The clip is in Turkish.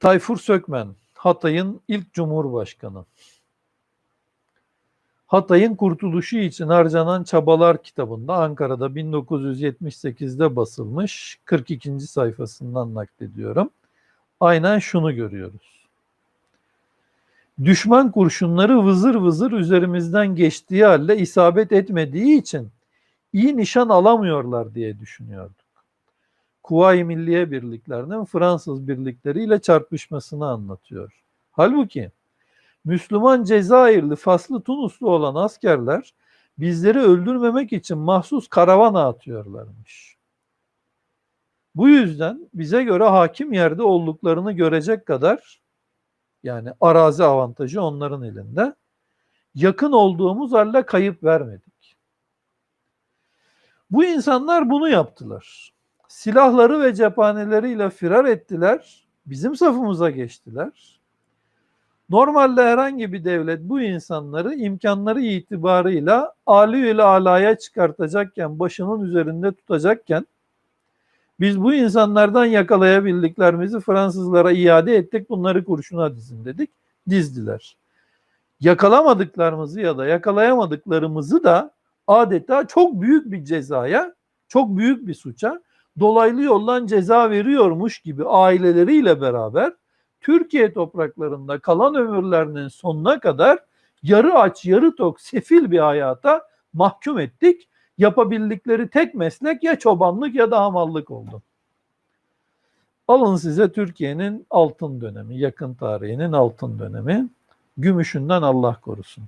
Tayfur Sökmen, Hatay'ın ilk cumhurbaşkanı. Hatay'ın kurtuluşu için harcanan çabalar kitabında Ankara'da 1978'de basılmış 42. sayfasından naklediyorum. Aynen şunu görüyoruz. Düşman kurşunları vızır vızır üzerimizden geçtiği halde isabet etmediği için iyi nişan alamıyorlar diye düşünüyorduk. Kuvayi Milliye birliklerinin Fransız birlikleriyle çarpışmasını anlatıyor. Halbuki Müslüman Cezayirli, Faslı, Tunuslu olan askerler bizleri öldürmemek için mahsus karavana atıyorlarmış. Bu yüzden bize göre hakim yerde olduklarını görecek kadar yani arazi avantajı onların elinde. Yakın olduğumuz halde kayıp vermedik. Bu insanlar bunu yaptılar. Silahları ve cephaneleriyle firar ettiler. Bizim safımıza geçtiler. Normalde herhangi bir devlet bu insanları imkanları itibarıyla Ali ile alaya çıkartacakken, başının üzerinde tutacakken biz bu insanlardan yakalayabildiklerimizi Fransızlara iade ettik. Bunları kurşuna dizin dedik. Dizdiler. Yakalamadıklarımızı ya da yakalayamadıklarımızı da adeta çok büyük bir cezaya, çok büyük bir suça dolaylı yoldan ceza veriyormuş gibi aileleriyle beraber Türkiye topraklarında kalan ömürlerinin sonuna kadar yarı aç, yarı tok, sefil bir hayata mahkum ettik. Yapabildikleri tek meslek ya çobanlık ya da hamallık oldu. Alın size Türkiye'nin altın dönemi, yakın tarihinin altın dönemi. Gümüşünden Allah korusun.